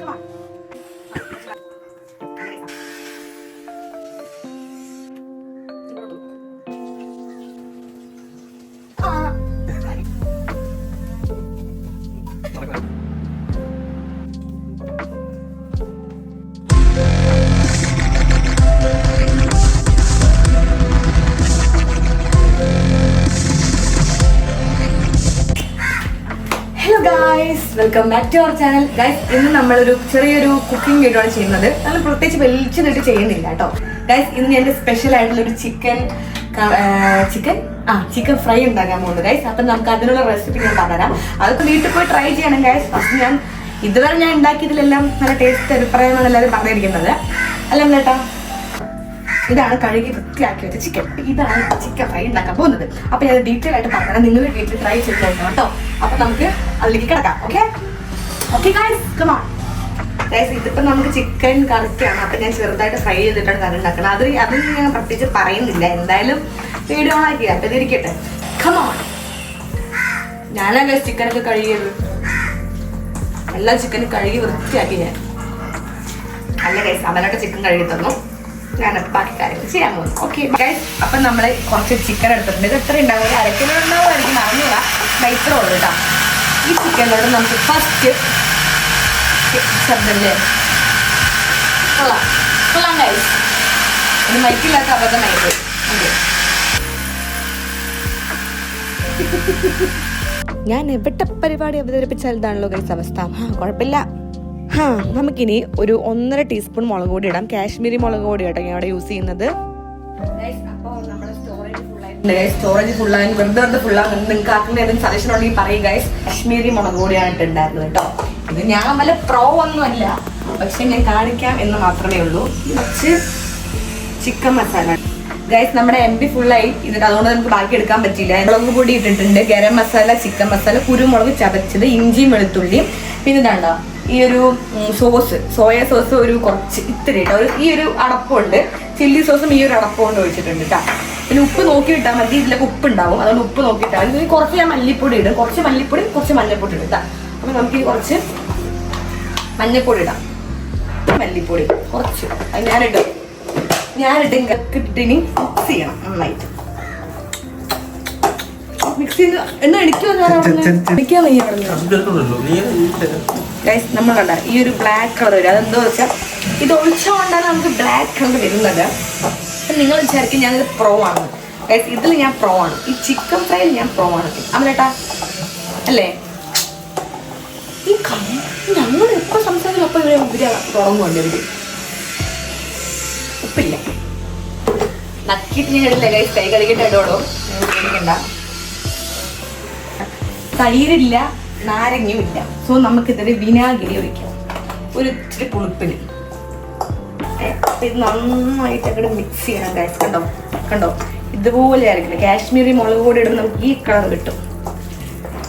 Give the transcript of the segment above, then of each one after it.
是吧？welcome back to our channel guys ഇന്ന് നമ്മളൊരു ചെറിയൊരു കുക്കിംഗ് വീഡിയോ ആണ് ചെയ്യുന്നത്. നമ്മൾ പ്രത്യേകിച്ച് വലിച്ചു നീട്ടി ചെയ്യുന്നില്ല കേട്ടോ. ഗൈസ് ഇന്ന് എന്റെ സ്പെഷ്യൽ ആയിട്ടുള്ള ഒരു ചിക്കൻ ചിക്കൻ ആ ചിക്കൻ ഫ്രൈ ഉണ്ടാക്കാൻ പോകുന്നത് ഗൈസ് അപ്പം നമുക്ക് അതിനുള്ള റെസിപ്പി ഞാൻ പറഞ്ഞുതരാം. അതൊക്കെ വീട്ടിൽ പോയി ട്രൈ ചെയ്യണം ഗൈസ് ഫസ്റ്റ് ഞാൻ ഇതുവരെ ഞാൻ ഉണ്ടാക്കിയതിലെല്ലാം നല്ല ടേസ്റ്റ് അഭിപ്രായമാണ് എല്ലാവരും പറഞ്ഞിരിക്കുന്നത്. അല്ല ചേട്ടാ ഇതാണ് കഴുകി വൃത്തിയാക്കി വെച്ച ചിക്കൻ ഇതാണ് ചിക്കൻ ഫ്രൈ ഉണ്ടാക്കാൻ പോകുന്നത്. അപ്പൊ ഞാൻ ഡീറ്റെയിൽ ആയിട്ട് പറഞ്ഞാൽ നിങ്ങൾ വീട്ടിൽ ട്രൈ ചെയ്ത് നോക്കണം കേട്ടോ. അപ്പൊ നമുക്ക് അതിലേക്ക് കിടക്കാം ഓക്കെ ഓക്കെ കമാൺ ഗൈസ് ഇതിപ്പോ നമുക്ക് ചിക്കൻ കറിക്കാണ് അപ്പൊ ഞാൻ ചെറുതായിട്ട് ഫ്രൈ ചെയ്തിട്ടാണ് കറി ഉണ്ടാക്കുന്നത്. അത് അത് ഞാൻ പ്രത്യേകിച്ച് പറയുന്നില്ല. എന്തായാലും വീഡിയോ ആക്കി അപ്പൊ ഇതിരിക്കട്ടെ കമോൺ ഞാനാ ഗൈസ് ചിക്കനൊക്കെ കഴുകിയത്. എല്ലാ ചിക്കനും കഴുകി വൃത്തിയാക്കി ഞാൻ. അല്ല ഗൈസ് അവനോട്ട് ചിക്കൻ കഴുകി തന്നു. ഞാൻ ബാക്കി കുറച്ച് ചിക്കൻ എടുത്തിട്ടുണ്ട്. ഇത് എത്ര ഉണ്ടാവും? അരക്കിലോ ഉണ്ടാവുമായിരിക്കും. അറിഞ്ഞൂടാ ഇത്ര ഉള്ളു കേട്ടോ. ഈ ചിക്കനോട് നമുക്ക് ഫസ്റ്റ് ശബ്ദമില്ലേ കൊള്ളാം. കൊള്ളാം ഗൈസ് ഇത് മൈക്കില്ലാത്ത അബദ്ധമായിട്ട് ഓക്കെ ഞാൻ എവിടെ പരിപാടി അവതരിപ്പിച്ചാൽ ഇതാണല്ലോ ഗൈസ് അവസ്ഥ. കുഴപ്പമില്ല. നമുക്കിനി ഒരു ഒന്നര ടീസ്പൂൺ മുളക് പൊടി ഇടാം. കാശ്മീരി മുളക് പൊടി കേട്ടോ ഞാൻ ഇവിടെ യൂസ് ചെയ്യുന്നത് സ്റ്റോറേജ് ഫുൾ ആയി വെറുതെ വെറുതെ ഫുള്ളാൻ നിങ്ങൾക്ക് ആക്കുന്ന എന്തെങ്കിലും സജഷൻ ഉണ്ടെങ്കിൽ പറയും ഗൈസ് കാശ്മീരി മുളക് പൊടിയാണ് ആയിട്ടുണ്ടായിരുന്നു കേട്ടോ. ഇത് ഞാൻ വല്ല പ്രോ ഒന്നുമല്ല. പക്ഷെ ഞാൻ കാണിക്കാം എന്ന് മാത്രമേ ഉള്ളൂ. കുറച്ച് ചിക്കൻ മസാല ഗൈസ് നമ്മുടെ എം പി ഫുള്ളായി ഇതിട്ട് അതുകൊണ്ട് നമുക്ക് ബാക്കി എടുക്കാൻ പറ്റില്ല മുളക് പൊടി ഇട്ടിട്ടുണ്ട്. ഗരം മസാല ചിക്കൻ മസാല കുരുമുളക് ചതച്ചത് ഇഞ്ചിയും വെളുത്തുള്ളിയും. പിന്നെ ഇതാണ്ടോ? ഈ ഒരു സോസ് സോയ സോസ് ഒരു കുറച്ച് ഇത്തിരി കേട്ടോ ഈ ഒരു അടപ്പമുണ്ട് ചില്ലി സോസും ഈ ഒരു അടപ്പമുണ്ട് ഒഴിച്ചിട്ടുണ്ട് കേട്ടോ പിന്നെ ഉപ്പ് നോക്കി ഇട്ടാൽ മതി ഇതിലൊക്കെ ഉപ്പ് ഉണ്ടാവും അതുകൊണ്ട് ഉപ്പ് നോക്കി ഇട്ടാൽ മതി. കുറച്ച് ഞാൻ മല്ലിപ്പൊടി ഇടും. കുറച്ച് മല്ലിപ്പൊടി കുറച്ച് മഞ്ഞൾപ്പൊടി ഇടും കേട്ടോ അപ്പൊ നമുക്ക് കുറച്ച് മഞ്ഞൾപ്പൊടി ഇടാം. മല്ലിപ്പൊടി കുറച്ച്. അത് ഞാനിടും. ഞാനിട്ട് ഇട്ടിനി മിക്സ് ചെയ്യണം നന്നായിട്ട്. മിക്സ് ചെയ്ത് എന്നാ എനിക്കും എനിക്കാൻ വയ്യ ഗൈസ് നമ്മൾ കണ്ട ഈ ഒരു ബ്ലാക്ക് കളർ വരും. അതെന്തോ വെച്ചാൽ ഇത് ഒഴിച്ചുകൊണ്ടാണ് നമുക്ക് ബ്ലാക്ക് കളർ വരുന്നത്. അപ്പം നിങ്ങൾ വിചാരിക്കും ഇത് പ്രോ ആണ്. ഗൈസ് ഇതിൽ ഞാൻ പ്രോ ആണ്. ഈ ചിക്കൻ ഫ്രൈയിൽ ഞാൻ പ്രോ ആണ്. അമ്മേട്ടാ അല്ലേ? ഈ ഞങ്ങൾ എപ്പോൾ സംസാരിക്കും അപ്പോൾ ഇവരെ ഇവർ തുടങ്ങുമല്ലോ ഇവർ? ഉപ്പില്ല. നക്കിയിട്ട് ഞാൻ ഇടില്ല ഗൈസ് കൈ കളിക്കട്ടെ ഇടോളൂ പേടിക്കണ്ട തൈരില്ല നാരങ്ങയും ഇല്ല സോ നമുക്കിതൊരു വിനാഗിരി ഒഴിക്കാം. ഒരു ഇച്ചിരി പുളിപ്പിന്. ഇത് നന്നായിട്ട് അങ്ങോട്ട് മിക്സ് ചെയ്യണം ഗൈസ് കണ്ടോ? കണ്ടോ? ഇതുപോലെ ആയിരിക്കില്ല കാശ്മീരി മുളക് പൊടി ഇടുമ്പോൾ നമുക്ക് ഈ കളർ കിട്ടും.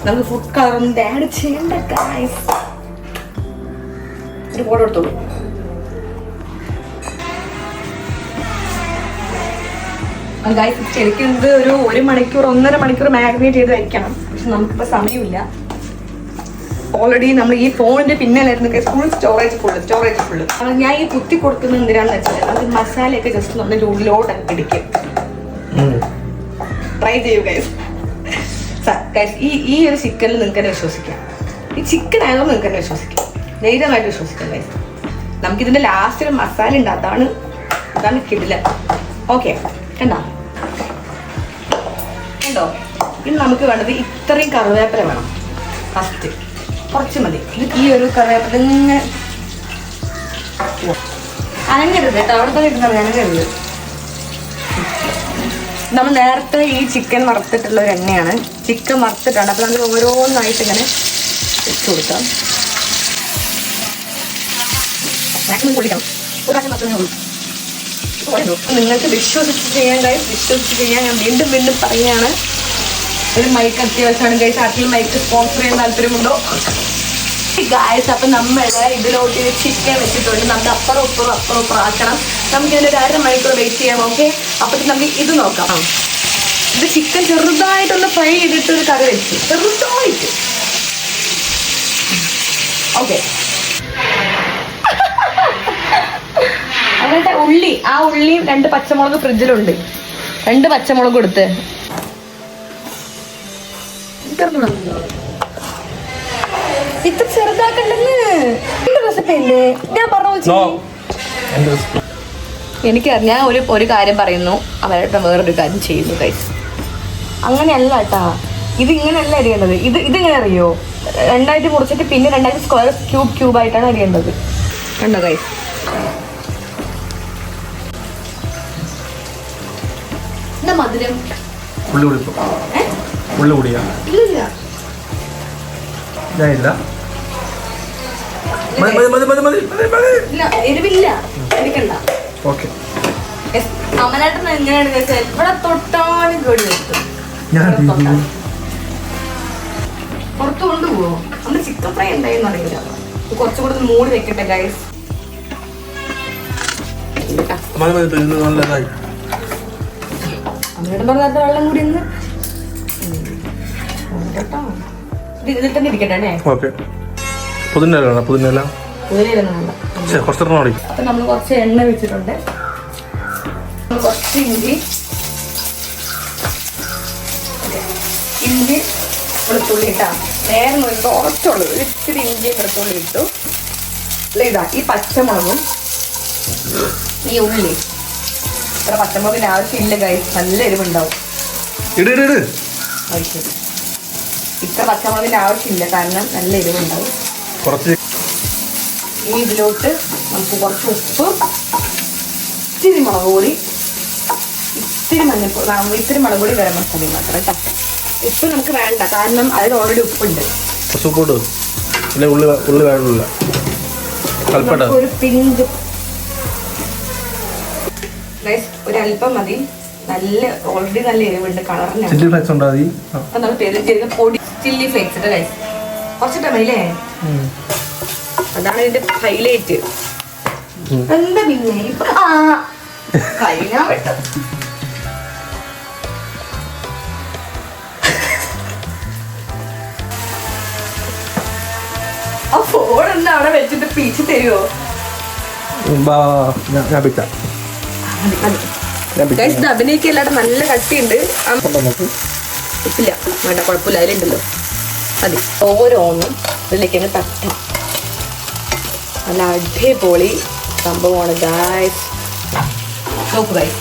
നമുക്ക് ഫുഡ് കളർ ഒന്നും ആഡ് ചെയ്യണ്ട ഗൈസ് ഒരു ഫോട്ടോ എടുത്തോളൂ. ഗൈസ് ശരിക്കും ഇത് ഒരു ഒരു മണിക്കൂർ ഒന്നര മണിക്കൂർ മാഗ്നേറ്റ് ചെയ്ത് വെക്കണം പക്ഷെ നമുക്കിപ്പോൾ സമയമില്ല. ഓൾറെഡി നമ്മൾ ഈ ഫോണിന്റെ പിന്നിലായിരുന്നു full storage full storage full ഞാൻ ഈ കുത്തി കൊടുക്കുന്നത് എന്തിനാന്ന് വെച്ചാൽ അത് മസാലയൊക്കെ ജസ്റ്റ് നമ്മുടെ ഉള്ളിലോട്ട് പിടിക്കും. ട്രൈ ചെയ്യൂ ഗൈസ് ഈ ഈ ഒരു ചിക്കനിൽ നിങ്ങൾക്ക് തന്നെ വിശ്വസിക്കാം. ഈ ചിക്കൻ ആയതുകൊണ്ട് നിങ്ങൾക്ക് തന്നെ വിശ്വസിക്കാം. ധൈര്യമായിട്ട് വിശ്വസിക്കാം ഗൈസ് നമുക്കിതിന്റെ ലാസ്റ്റ് ഒരു മസാല ഉണ്ട് അതാണ് അതാണ് കിടില ഓക്കെ കണ്ടോ? കണ്ടോ? ഇനി നമുക്ക് വേണ്ടത് ഇത്രയും കറിവേപ്പില വേണം. ഫസ്റ്റ് കുറച്ച് മതി. ഈ ഒരു കറിവേപ്പില ഇങ്ങനെ അനങ്ങരുത് അവിടെ തന്നെ ഇരുന്നത് അനങ്ങരുത്. നമ്മൾ നേരത്തെ ഈ ചിക്കൻ വറുത്തിട്ടുള്ള ഒരു എണ്ണയാണ്. ചിക്കൻ വറുത്തിട്ടാണ്. അപ്പൊ നമ്മൾ ഓരോന്നായിട്ട് ഇങ്ങനെ ഇട്ട് കൊടുക്കാം. നിങ്ങൾക്ക് വിശ്വസിച്ച് ചെയ്യാൻ കഴിയും വിശ്വസിച്ച് ചെയ്യാൻ ഞാൻ വീണ്ടും വീണ്ടും പറയുകയാണ്. ഒരു മൈക്ക് അത്യാവശ്യമാണ് ഗൈസ് ആർക്കും മൈക്ക് സ്പോൺസർ ചെയ്യാൻ താല്പര്യമുണ്ടോ? ഗായസ് അപ്പൊ നമ്മൾ ഇതിലോട്ട് ചിക്കൻ വെച്ചിട്ടുണ്ട്. നമ്മുടെ അപ്പുറം ഉപ്പുറം അപ്പുറം ഉപ്പുറം ആക്കണം. നമുക്ക് ഇതിന്റെ ഒരു അരമണിക്കൂർ വെയിറ്റ് ചെയ്യാം ഓക്കെ അപ്പോഴത്തെ നമുക്ക് ഇത് നോക്കാം. ഇത് ചിക്കൻ ചെറുതായിട്ടൊന്ന് ഫ്രൈ ചെയ്തിട്ട് ഒരു കറി വെച്ചു. ചെറുതായിട്ട്. ഓക്കെ അങ്ങനത്തെ ഉള്ളി. ആ ഉള്ളിയും രണ്ട് പച്ചമുളക് ഫ്രിഡ്ജിലുണ്ട് രണ്ട് പച്ചമുളക് കൊടുത്ത് ഇത്ര ചെറുതാക്കണ്ടെന്ന്. എന്റെ റെസിപ്പി അല്ലേ ഞാൻ പറഞ്ഞു എനിക്കറിയാം ഞാൻ ഒരു ഒരു കാര്യം പറയുന്നു. അവരുടെ വേറൊരു കാര്യം ചെയ്യുന്നു കൈസ് അങ്ങനെയല്ല കേട്ടാ ഇത് ഇങ്ങനെയല്ല അറിയേണ്ടത്. ഇത് ഇതിങ്ങനെ അറിയോ? രണ്ടായിട്ട് മുറിച്ചിട്ട് പിന്നെ രണ്ടായിട്ട് സ്ക്വയർ ക്യൂബ് ക്യൂബ് ആയിട്ടാണ് അറിയേണ്ടത്. കണ്ടോ കൈസ് എന്താ മധുരം? ഉള്ളി കൂടിയാ? ഇല്ല. മതി മതി മതി മതി മതി മതി. മതി ഇല്ല എരിവില്ല. എരിക്കണ്ട ഓക്കെ. അമലേട്ടൻ എങ്ങനെയാണ് വെച്ചാൽ ഇവിടെ തൊട്ടാലും കേടി വെക്കും ഞാൻ. പുറത്ത് കൊണ്ടുപോവോ ചിക്കൻ ഫ്രൈ അറിയില്ല കുറച്ചും കൂടെ മൂടി വെക്കട്ടെ ഗൈസ് അമ്മയുടെ പറഞ്ഞാത്ത വെള്ളം കൂടി ഒന്ന് ഇതിൽ തന്നെ ഇരിക്കട്ടെ ഓക്കെ. പുതിന വേണം പുതിന എല്ലാം ഉയരൊന്നും വേണ്ട ശരി കുറച്ചെണ്ണം മതി അപ്പൊ നമ്മൾ കുറച്ച് എണ്ണ വെച്ചിട്ടുണ്ട്. കുറച്ച് ഇഞ്ചി. ഇഞ്ചി വെളുത്തുള്ളി ഇട്ടാ നേരെ കുറച്ചുള്ളൂ ഇച്ചിരി ഇഞ്ചി വെളുത്തുള്ളി ഇട്ടു. അല്ല ഇതാ ഈ പച്ചമുളകും ഈ ഉള്ളി. ഇത്ര പച്ചമുളകിന് ആവശ്യമില്ല കൈ നല്ല എരിവുണ്ടാവും. ഇട് ഇത്ര പച്ചമുളകിന്റെ ആവശ്യമില്ല. കാരണം നല്ല എരിവുണ്ടാവും. കുറച്ച് ഈ ഇതിലോട്ട് നമുക്ക് കുറച്ച് ഉപ്പ് ഇത്തിരി മുളക് പൊടി ഇത്തിരി മഞ്ഞപ്പൊടി ഇത്തിരി മുളക് പൊടി ഗരം മസാല മാത്രം കേട്ടോ ഉപ്പ് നമുക്ക് വേണ്ട. കാരണം അതിൽ ഓൾറെഡി ഉപ്പുണ്ട്. കുറച്ച് പിന്നെ ഉള്ളി ഉള്ളി വേണമില്ല. ഒരു പിഞ്ച് ഒരല്പം മതി. നല്ല ഓൾറെഡി നല്ല എരിവുണ്ട്. കളറിന് പൊടി ചില്ലി ഫ്ലേക്സ് ഇട്ട് കഴിച്ചു. കുറച്ചിട്ടാ മതിയില്ലേ ഉം. അതാണ് ഇതിന്റെ ഹൈലൈറ്റ്. എന്താ പിന്നെ? ഇപ്പൊ കഴിഞ്ഞാ? ആ ഫോൺ എന്താ അവിടെ വെച്ചിട്ട് പീച്ച് തരുമോ ഇത് അഭിനയിക്കല്ലാണ്ട് നല്ല കട്ടിയുണ്ട്. ഉപ്പില്ല വേണ്ട കുഴപ്പമില്ല. അതിലുണ്ടല്ലോ. മതി. ഓരോന്നും ഇതിലേക്ക് അങ്ങ് തട്ടാം നല്ല അടിപൊളി സംഭവമാണ് ഗായ്സ് നോക്കു ഗായ്സ്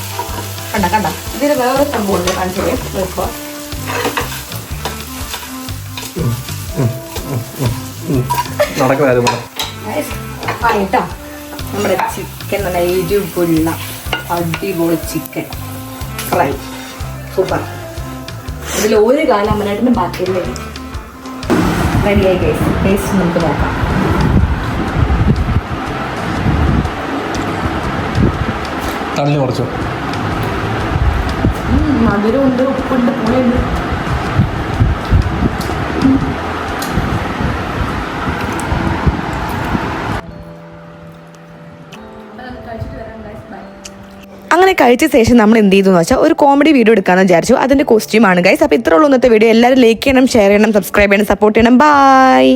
കണ്ട കണ്ട. ഇതിന് വേറെ സംഭവമുണ്ട് കാണിച്ചു നോക്കുക. നടക്കുന്ന നമ്മുടെ ചിക്കൻ നല്ല എരിവുള്ള അടിപൊളി ചിക്കൻ ഫ്രൈ സൂപ്പർ ഇതിൽ ഒരു കാലം അമ്മനായിട്ടും ബാക്കി വരും. റെഡിയായി കേസ് ടേസ്റ്റ് നമുക്ക് നോക്കാം. തള്ളി കുറച്ചു. മധുരമുണ്ട് ഉപ്പുണ്ട് പുളിയുണ്ട്. കഴിച്ച ശേഷം നമ്മൾ എന്ത് ചെയ്തു എന്ന് വെച്ചാൽ ഒരു കോമഡി വീഡിയോ എടുക്കാമെന്ന് വിചാരിച്ചു. അതിന്റെ കോസ്റ്റ്യൂമാണ് ഗൈസ് അപ്പോൾ ഇത്രയുള്ള ഇന്നത്തെ വീഡിയോ എല്ലാവരും ലൈക്ക് ചെയ്യണം ഷെയർ ചെയ്യണം സബ്സ്ക്രൈബ് ചെയ്യണം സപ്പോർട്ട് ചെയ്യണം. ബൈ